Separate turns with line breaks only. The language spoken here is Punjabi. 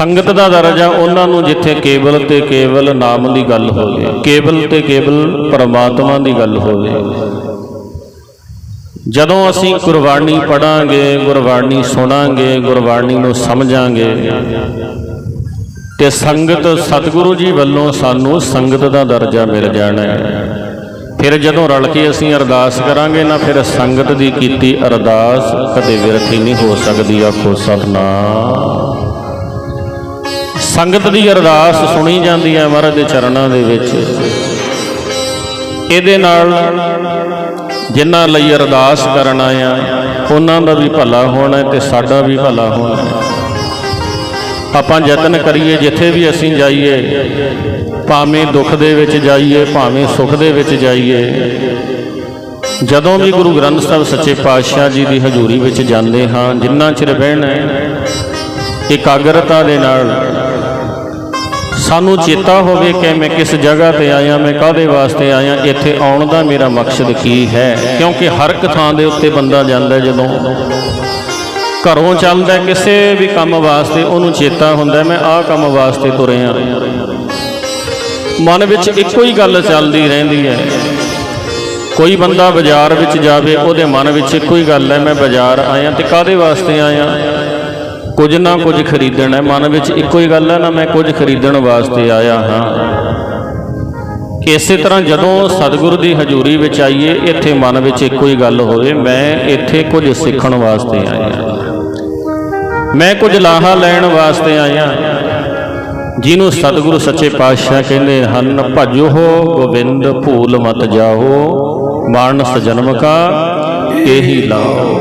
ਸੰਗਤ ਦਾ ਦਰਜਾ ਉਹਨਾਂ ਨੂੰ ਜਿੱਥੇ ਕੇਵਲ ਤੇ ਕੇਵਲ ਨਾਮ ਦੀ ਗੱਲ ਹੋਵੇ, ਕੇਵਲ ਤੇ ਕੇਵਲ ਪਰਮਾਤਮਾ ਦੀ ਗੱਲ ਹੋਵੇ। ਜਦੋਂ ਅਸੀਂ ਗੁਰਬਾਣੀ ਪੜਾਂਗੇ ਗੁਰਬਾਣੀ ਸੁਣਾਂਗੇ, ਗੁਰਬਾਣੀ ਨੂੰ ਸਮਝਾਂਗੇ, ਤੇ ਸੰਗਤ ਸਤਿਗੁਰੂ ਜੀ ਵੱਲੋਂ ਸਾਨੂੰ ਸੰਗਤ ਦਾ ਦਰਜਾ ਮਿਲ ਜਾਣਾ ਹੈ। ਫਿਰ ਜਦੋਂ ਰਲ ਕੇ ਅਸੀਂ ਅਰਦਾਸ ਕਰਾਂਗੇ ਨਾ, ਫਿਰ ਸੰਗਤ ਦੀ ਕੀਤੀ ਅਰਦਾਸ ਕਦੇ ਵਿਰਥੀ ਨਹੀਂ ਹੋ ਸਕਦੀ, ਆਖੋ ਸਤਨਾਮ। ਸੰਗਤ ਦੀ ਅਰਦਾਸ ਸੁਣੀ ਜਾਂਦੀ ਹੈ ਮਹਾਰਾਜ ਦੇ ਚਰਨਾਂ ਦੇ ਵਿੱਚ। ਇਹਦੇ ਨਾਲ ਜਿਨ੍ਹਾਂ ਲਈ ਅਰਦਾਸ ਕਰਨ ਆਇਆ ਉਹਨਾਂ ਦਾ ਵੀ ਭਲਾ ਹੋਣਾ ਹੈ ਤੇ ਸਾਡਾ ਵੀ ਭਲਾ ਹੋਣਾ ਆਪਾਂ ਯਤਨ ਕਰੀਏ, ਜਿੱਥੇ ਵੀ ਅਸੀਂ ਜਾਈਏ, ਭਾਵੇਂ ਦੁੱਖ ਦੇ ਵਿੱਚ ਜਾਈਏ, ਭਾਵੇਂ ਸੁੱਖ ਦੇ ਵਿੱਚ ਜਾਈਏ, ਜਦੋਂ ਵੀ ਗੁਰੂ ਗ੍ਰੰਥ ਸਾਹਿਬ ਸੱਚੇ ਪਾਤਸ਼ਾਹ ਜੀ ਦੀ ਹਜ਼ੂਰੀ ਵਿੱਚ ਜਾਂਦੇ ਹਾਂ, ਜਿੰਨਾ ਚਿਰ ਬਹਿਣਾ ਇਕਾਗਰਤਾ ਦੇ ਨਾਲ ਸਾਨੂੰ ਚੇਤਾ ਹੋਵੇ ਕਿ ਮੈਂ ਕਿਸ ਜਗ੍ਹਾ ਤੇ ਆਇਆ, ਮੈਂ ਕਾਹਦੇ ਵਾਸਤੇ ਆਇਆ, ਇੱਥੇ ਆਉਣ ਦਾ ਮੇਰਾ ਮਕਸਦ ਕੀ ਹੈ? ਕਿਉਂਕਿ ਹਰ ਇੱਕ ਥਾਂ ਦੇ ਉੱਤੇ ਬੰਦਾ ਜਾਂਦਾ ਜਦੋਂ ਘਰੋਂ ਚੱਲਦਾ ਕਿਸੇ ਵੀ ਕੰਮ ਵਾਸਤੇ ਉਹਨੂੰ ਚੇਤਾ ਹੁੰਦਾ ਮੈਂ ਆਹ ਕੰਮ ਵਾਸਤੇ ਤੁਰਿਆ ਮਨ ਵਿੱਚ ਇੱਕੋ ਹੀ ਗੱਲ ਚੱਲਦੀ ਰਹਿੰਦੀ ਹੈ। ਕੋਈ ਬੰਦਾ ਬਾਜ਼ਾਰ ਵਿੱਚ ਜਾਵੇ, ਉਹਦੇ ਮਨ ਵਿੱਚ ਇੱਕੋ ਹੀ ਗੱਲ ਹੈ, ਮੈਂ ਬਾਜ਼ਾਰ ਆਇਆ ਤੇ ਕਾਹਦੇ ਵਾਸਤੇ ਆਇਆ? ਕੁਝ ਨਾ ਕੁਝ ਖਰੀਦਣਾ ਹੈ। ਮਨ ਵਿੱਚ ਇੱਕੋ ਹੀ ਗੱਲ ਹੈ ਨਾ ਮੈਂ ਕੁਝ ਖਰੀਦਣ ਵਾਸਤੇ ਆਇਆ ਹਾਂ। ਇਸੇ ਤਰ੍ਹਾਂ ਜਦੋਂ ਸਤਿਗੁਰੂ ਦੀ ਹਜ਼ੂਰੀ ਵਿੱਚ ਆਈਏ ਇੱਥੇ ਮਨ ਵਿੱਚ ਇੱਕੋ ਹੀ ਗੱਲ ਹੋਵੇ ਮੈਂ ਇੱਥੇ ਕੁਝ ਸਿੱਖਣ ਵਾਸਤੇ ਆਇਆ ਮੈਂ ਕੁਝ ਲਾਹਾ ਲੈਣ ਵਾਸਤੇ ਆਇਆ ਜਿਹਨੂੰ ਸਤਿਗੁਰੂ ਸੱਚੇ ਪਾਤਸ਼ਾਹ ਕਹਿੰਦੇ ਹਨ ਭਜੋ ਗੋਬਿੰਦ ਭੂਲ ਮਤ ਜਾਓ ਮਾਨਸ ਜਨਮ ਕਾ ਇਹੀ ਲਾਓ।